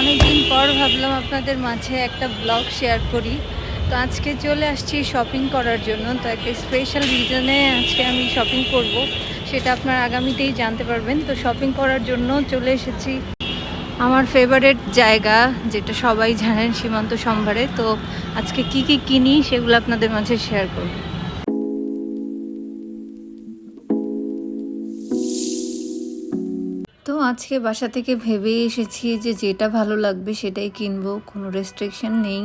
অনেকদিন পর ভাবলাম আপনাদের মাঝে একটা ব্লগ শেয়ার করি। তো আজকে চলে আসছি শপিং করার জন্য। তো একটা স্পেশাল রিজনে আজকে আমি শপিং করব, সেটা আপনারা আগামীতেই জানতে পারবেন। তো শপিং করার জন্য চলে এসেছি আমার ফেভারেট জায়গা, যেটা সবাই জানেন, সীমান্ত সম্ভারে। তো আজকে কি কি কিনি, সেগুলো আপনাদের মাঝে শেয়ার করব। আজকে বাসা থেকে ভেবে এসেছি যে যেটা ভালো লাগবে সেটাই কিনবো। কোনো রেস্ট্রিকশন নেই।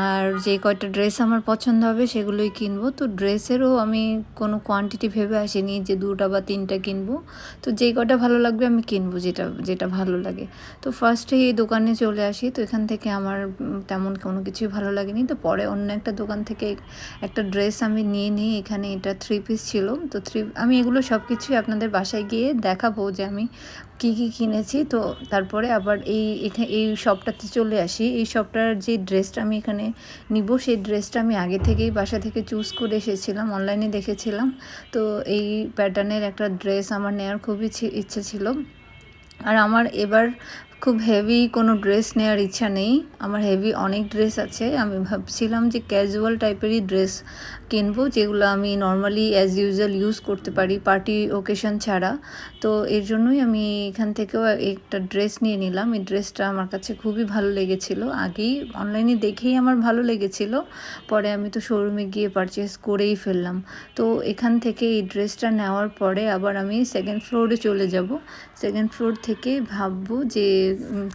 আর যে কয়টা ড্রেস আমার পছন্দ হবে সেগুলোই কিনবো। তো ড্রেসেরও আমি কোনো কোয়ান্টিটি ভেবে আসিনি যে দুটা বা তিনটা কিনবো। তো যেই কয়টা ভালো লাগবে আমি কিনবো যেটা যেটা ভালো লাগে। তো ফার্স্টে এই দোকানে চলে আসি। তো এখান থেকে আমার তেমন কোনো কিছুই ভালো লাগেনি। তো পরে অন্য একটা দোকান থেকে একটা ড্রেস আমি নিয়ে নিই। এখানে এটা থ্রি পিস ছিল। তো থ্রি আমি এগুলো সব কিছুই আপনাদের বাসায় গিয়ে দেখাবো যে আমি কি কি কিনেছি, তো তারপরে আবার এই এখানে এই শপটাতে চলে আসি। এই শপটার যে ড্রেসটা আমি এখানে নিব, সেই ড্রেসটা আমি আগে থেকেই বাসা থেকে চুজ করে এসেছিলাম অনলাইনে দেখেছিলাম। তো এই প্যাটার্নের একটা ড্রেস আমার নেওয়ার খুবই ইচ্ছে ছিল। আর আমার এবার খুব হেভি কোনো ড্রেস নেওয়ার ইচ্ছা নেই। আমার হেভি অনেক ড্রেস আছে। আমি ভাবছিলাম যে ক্যাজুয়াল টাইপেরই ড্রেস কিনবো, যেগুলো আমি নর্মালি অ্যাজ ইউজুয়াল ইউজ করতে পারি পার্টি ওকেশন ছাড়া। তো এর জন্যই আমি এখান থেকেও একটা ড্রেস নিয়ে নিলাম। এই ড্রেসটা আমার কাছে খুবই ভালো লেগেছিল। আগেই অনলাইনে দেখেই আমার ভালো লেগেছিল। পরে আমি তো শোরুমে গিয়ে পারচেস করেই ফেললাম। তো এখান থেকে এই ড্রেসটা নেওয়ার পরে আবার আমি সেকেন্ড ফ্লোরে চলে যাব। সেকেন্ড ফ্লোর থেকে ভাববো যে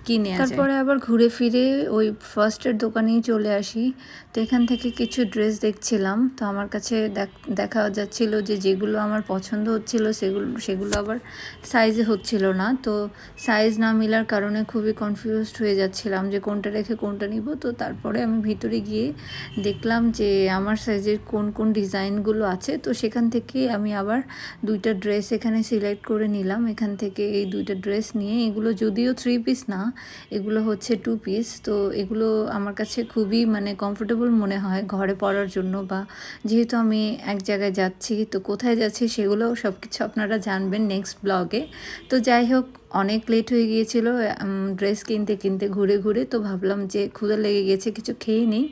কি নেওয়া তারপরে আবার ঘুরে ফিরে ওই ফার্স্টের দোকানেই চলে আসি। তো এখান থেকে কিছু ড্রেস দেখছিলাম। তো আমার কাছে দেখ- দেখা যাচ্ছিল যে যেগুলো আমার পছন্দ হচ্ছিল সেগুলো সেগুলো আবার সাইজে হচ্ছিল না। তো সাইজ না মিলার কারণে খুবই কনফিউজড হয়ে যাচ্ছিলাম যে কোনটা রেখে কোনটা নিব। তো তারপরে আমি ভিতরে গিয়ে দেখলাম যে আমার সাইজের কোন কোন ডিজাইনগুলো আছে। তো সেখান থেকে আমি আবার দুইটা ড্রেস এখানে সিলেক্ট করে নিলাম। এখান থেকে এই দুইটা ড্রেস নিয়ে এগুলো যদিও থ্রি পিস না, এগুলো হচ্ছে টু পিস তো এগুলো আমার কাছে খুবই মানে কমফোর্টেবল মনে হয় ঘরে পড়ার জন্য বা যেহেতু আমি এক জায়গায় যাচ্ছি, তো কোথায় যাচ্ছি সেগুলোও সব কিছু আপনারা জানবেন নেক্সট ব্লগে তো যাই হোক অনেক লেট হয়ে গিয়েছিল ড্রেস কিনতে কিনতে ঘুরে ঘুরে তো ভাবলাম যে ক্ষুধা লেগে গেছে, কিছু খেয়ে নিই।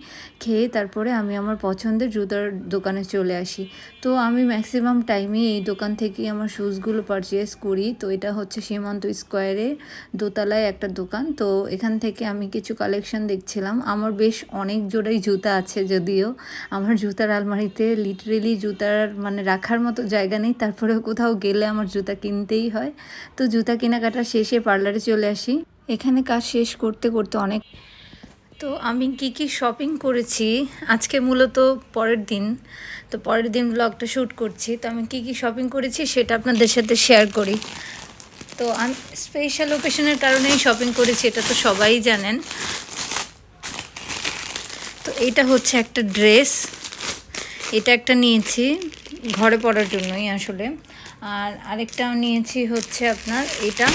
খেয়ে তারপরে আমি আমার পছন্দের জুতার দোকানে চলে আসি। তো আমি ম্যাক্সিমাম টাইমে এই দোকান থেকেই আমার শ্যুজগুলো পারচেস করি। তো এটা হচ্ছে সীমান্ত স্কোয়ারে দোতলায় একটা দোকান। তো এখান থেকে আমি কিছু কালেকশন দেখছিলাম। আমার বেশ অনেক জোড়াই জুতা আছে যদিও। আমার জুতার আলমারিতে লিটারেলি জুতার মানে রাখার মতো জায়গা নেই। তারপরেও কোথাও গেলে আমার জুতা কিনতেই হয়। তো জুতা কেনাকাটা শেষে পার্লারে চলে আসি। এখানে কাজ শেষ করতে করতে অনেক তো আমি কি কি শপিং করেছি? আজকে মূলত পরের দিন। তো পরের দিন ব্লগটা শ্যুট করছি। তো আমি কি কি শপিং করেছি সেটা আপনাদের সাথে শেয়ার করি। তো আমি স্পেশাল ওকেশনের কারণেই শপিং করেছি, এটা তো সবাই জানেন। তো এটা হচ্ছে একটা ড্রেস এটা একটা নিয়েছি। ঘরে পরার জন্যই আসলে। আর আরেকটা নিয়েছি হচ্ছে আপনার এটা।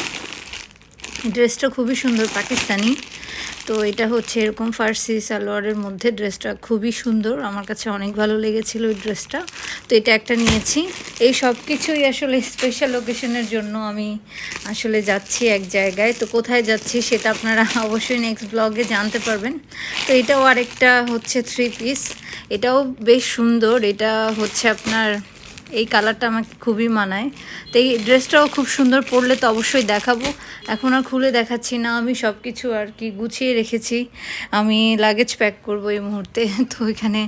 ড্রেসটা খুবই সুন্দর পাকিস্তানি। তো এটা হচ্ছে এরকম ফার্সি সালোয়ারের মধ্যে ড্রেসটা খুবই সুন্দর। আমার কাছে অনেক ভালো লেগেছিল ওই ড্রেসটা। তো এটা একটা নিয়েছি। এই সব কিছুই আসলে স্পেশাল ওকেশনের জন্য আমি আসলে যাচ্ছি এক জায়গায়। তো কোথায় যাচ্ছি সেটা আপনারা অবশ্যই নেক্সট ব্লগে জানতে পারবেন। তো এটাও আরেকটা হচ্ছে থ্রি পিস এটাও বেশ সুন্দর। এটা হচ্ছে আপনার এই কালারটা আমাকে খুবই মানায়। তো এই ড্রেসটাও খুব সুন্দর পরলে তো অবশ্যই দেখাবো। এখন আর খুলে দেখাচ্ছি না, আমি সব কিছু আর কি গুছিয়ে রেখেছি। আমি লাগেজ প্যাক করব এই মুহূর্তে, তো এখানে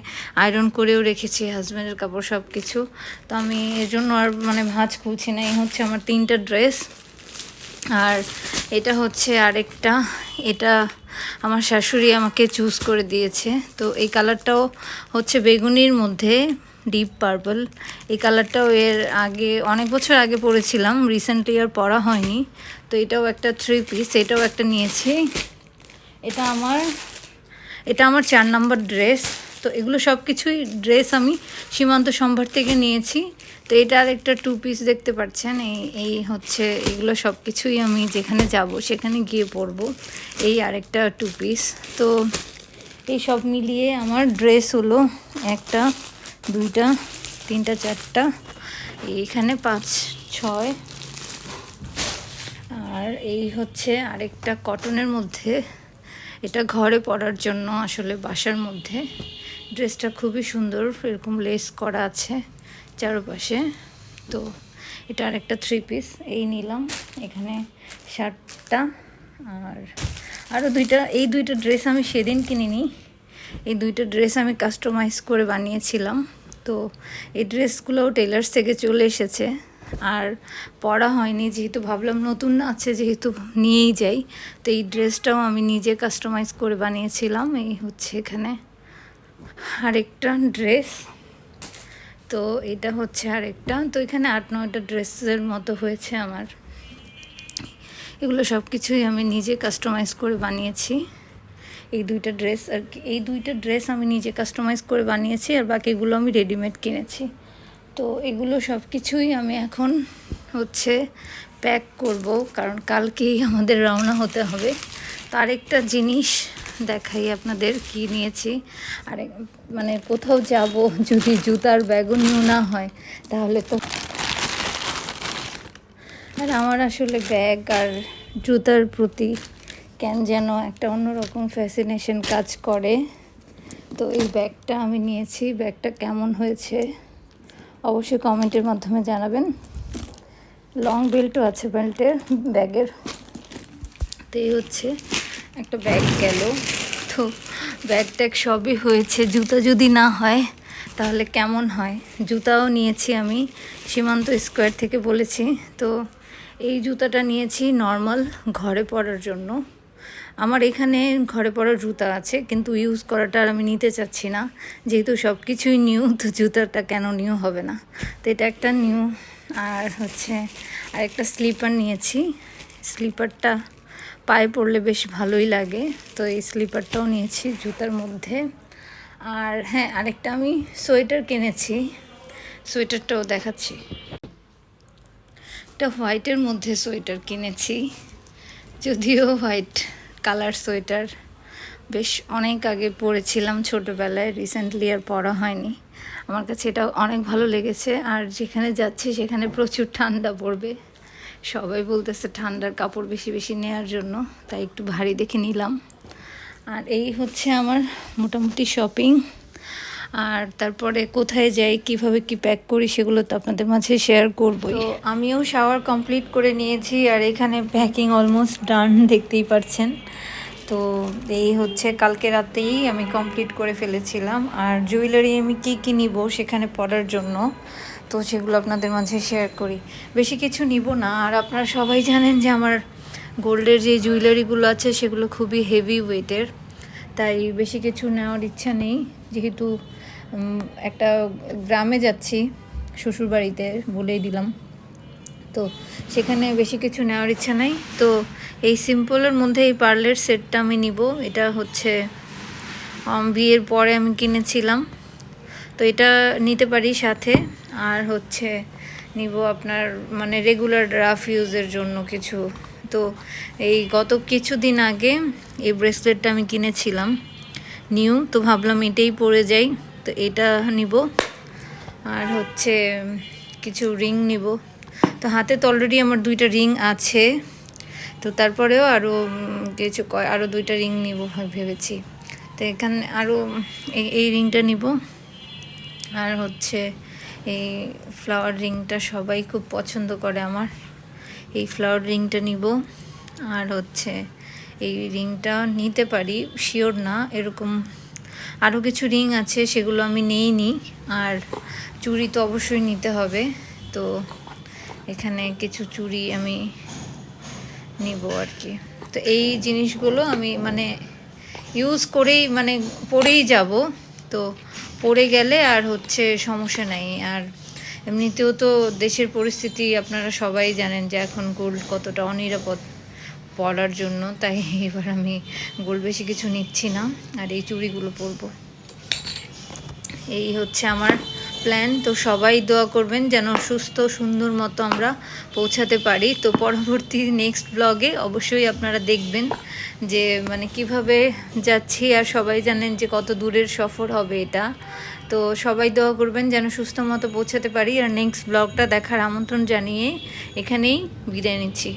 আয়রন করেও রেখেছি হাজব্যান্ডের কাপড় সব কিছু তো আমি এর জন্য আর মানে ভাঁজ খুলছি না, এই হচ্ছে আমার তিনটা ড্রেস আর এটা হচ্ছে আরেকটা, এটা আমার শাশুড়ি আমাকে চুজ করে দিয়েছে। তো এই কালারটাও হচ্ছে বেগুনির মধ্যে। ডিপ পার্পল এই কালারটাও এর আগে, অনেক বছর আগে পরেছিলাম রিসেন্টলি আর পরা হয়নি। তো এটাও একটা থ্রি পিস এটাও একটা নিয়েছি। এটা আমার এটা আমার চার নম্বর ড্রেস তো এগুলো সব কিছুই ড্রেস আমি সীমান্ত সম্ভার থেকে নিয়েছি। তো এটা আর একটা টু পিস দেখতে পাচ্ছেন। এই এই হচ্ছে, এগুলো সব কিছুই আমি যেখানে যাব সেখানে গিয়ে পরবো। এই আরেকটা টু পিস তো এই সব মিলিয়ে আমার ড্রেস হলো একটা দুইটা, তিনটা, চারটা, এইখানে পাঁচ, ছয়, আর এই হচ্ছে আরেকটা কটনের মধ্যে। এটা ঘরে পরার জন্য আসলে বাসার মধ্যে। ড্রেসটা খুবই সুন্দর, এরকম লেস করা আছে চারপাশে। তো এটা আরেকটা থ্রি পিস এই নিলাম। এখানে শার্টটা, আর আরও দুইটা, এই দুইটা ড্রেস আমি সেদিন কিনিনি। এই দুইটা ড্রেস আমি কাস্টমাইজ করে বানিয়েছিলাম। তো এই ড্রেসগুলোও টেলার্স থেকে চলে এসেছে। আর পরা হয়নি, যেহেতু ভাবলাম নতুন আছে, যেহেতু নিয়েই যাই। তো এই ড্রেসটাও আমি নিজে কাস্টমাইজ করে বানিয়েছিলাম। এই হচ্ছে এখানে আরেকটা ড্রেস তো এটা হচ্ছে আরেকটা। তো এখানে আট নয়টা ড্রেসের মতো হয়েছে আমার। এগুলো সব কিছুই আমি নিজে কাস্টমাইজ করে বানিয়েছি। এই দুইটা ড্রেস আর কি, এই দুইটা ড্রেস আমি নিজে কাস্টমাইজ করে বানিয়েছি আর বাকিগুলো আমি রেডিমেড কিনেছি। তো এগুলো সব কিছুই আমি এখন হচ্ছে প্যাক করব, কারণ কালকেই আমাদের রওনা হতে হবে। তার একটা জিনিস দেখাই আপনাদের কি নিয়েছি। আর মানে কোথাও যাব যদি জুতার ব্যাগও নিউ না হয়, তাহলে তো আর আমার আসলে ব্যাগ আর জুতার প্রতি কেন যেন একটা অন্যরকম ফ্যাসিনেশন কাজ করে। তো এই ব্যাগটা আমি নিয়েছি। ব্যাগটা কেমন হয়েছে অবশ্যই কমেন্টের মাধ্যমে জানাবেন। লং বেল্টও আছে বেল্টের ব্যাগের। তো এই হচ্ছে একটা ব্যাগ গেল। তো ব্যাগ ট্যাগ সবই হয়েছে। জুতা যদি না হয়, তাহলে কেমন হয়? জুতাও নিয়েছি আমি। সীমান্ত স্কোয়ার থেকে বলেছি। তো এই জুতাটা নিয়েছি নর্মাল ঘরে পরার জন্য। আমার এখানে ঘরে পরার জুতা আছে, কিন্তু ইউজ করাটা আর আমি নিতে চাচ্ছি না। যেহেতু সব কিছুই নিউ তো জুতাটা কেন নিউ হবে না? তো এটা একটা নিউ আর হচ্ছে আর একটা স্লিপার নিয়েছি। স্লিপারটা পায়ে পড়লে বেশ ভালোই লাগে, তো এই স্লিপারটাও নিয়েছি জুতার মধ্যে। আর হ্যাঁ আরেকটা আমি সোয়েটার কিনেছি, সোয়েটারটাও দেখাচ্ছি। একটা হোয়াইটের মধ্যে সোয়েটার কিনেছি, যদিও হোয়াইট কালার সোয়েটার। বেশ অনেক আগে পরেছিলাম ছোটোবেলায় রিসেন্টলি আর পরা হয়নি। আমার কাছে এটা অনেক ভালো লেগেছে। আর যেখানে যাচ্ছি সেখানে প্রচুর ঠান্ডা পড়বে। সবাই বলতেছে ঠান্ডার কাপড় বেশি বেশি নেওয়ার জন্য, তাই একটু ভারী দেখে নিলাম। আর এই হচ্ছে আমার মোটামুটি শপিং আর তারপরে কোথায় যাই, কীভাবে কি প্যাক করি সেগুলো তো আপনাদের মাঝে শেয়ার করব তো আমিও শাওয়ার কমপ্লিট করে নিয়েছি আর এখানে প্যাকিং অলমোস্ট ডান দেখতেই পাচ্ছেন তো এই হচ্ছে কালকে রাতেই আমি কমপ্লিট করে ফেলেছিলাম। আর জুয়েলারি আমি কী কী নিব সেখানে পরার জন্য, তো সেগুলো আপনাদের মাঝে শেয়ার করি। বেশি কিছু নিব না, আর আপনারা সবাই জানেন যে আমার গোল্ডের যে জুয়েলারিগুলো আছে সেগুলো খুবই হেভি ওয়েটের তাই বেশি কিছু নেওয়ার ইচ্ছা নেই। যেহেতু একটা গ্রামে যাচ্ছি, শ্বশুরবাড়িতে বলেই দিলাম। তো সেখানে বেশি কিছু নেওয়ার ইচ্ছা নাই। তো এই সিম্পলের মধ্যে এই পার্লের সেটটা আমি নিব। এটা হচ্ছে বিয়ের পরে আমি কিনেছিলাম। তো এটা নিতে পারি সাথে। আর হচ্ছে নিব আপনার মানে রেগুলার রাফ ইউজের জন্য কিছু। তো এই গত কিছুদিন আগে এই ব্রেসলেটটা আমি কিনেছিলাম। নিউ তো ভাবলাম এটাই পরে যাই। তো এটা নিব। আর হচ্ছে কিছু রিং নিব। তো হাতে তো অলরেডি আমার দুইটা রিং আছে। তো তারপরেও আরও কিছু আরও দুইটা রিং নিব ভেবেছি। তো এখানে আরও এই রিংটা নিব। আর হচ্ছে এই ফ্লাওয়ার রিংটা সবাই খুব পছন্দ করে আমার। এই ফ্লাওয়ার রিংটা নিব। আর হচ্ছে এই রিংটা নিতে পারি শিওর না, এরকম আরও কিছু রিং আছে, সেগুলো আমি নেইনি। আর চুড়ি তো অবশ্যই নিতে হবে। তো এখানে কিছু চুড়ি আমি নিব আর কি। তো এই জিনিসগুলো আমি মানে ইউজ করেই মানে পরেই যাব। তো পড়ে গেলে আর হচ্ছে সমস্যা নাই। আর এমনিতেও তো দেশের পরিস্থিতি আপনারা সবাই জানেন যে এখন গোল্ড কতটা অনিরাপদ। পড়ার জন্য, তাই এবার আমি গোল বেশি কিছু নিচ্ছি না, আর এই চুড়িগুলো পরবো। এই হচ্ছে আমার প্ল্যান তো সবাই দোয়া করবেন যেন সুস্থ, সুন্দর মতো আমরা পৌঁছাতে পারি। তো পরবর্তী নেক্সট ব্লগে অবশ্যই আপনারা দেখবেন যে মানে কীভাবে যাচ্ছি, আর সবাই জানেন যে কত দূরের সফর হবে এটা। তো সবাই দোয়া করবেন যেন সুস্থ মতো পৌঁছাতে পারি। আর নেক্সট ব্লগটা দেখার আমন্ত্রণ জানিয়ে এখানেই বিদায় নিচ্ছি।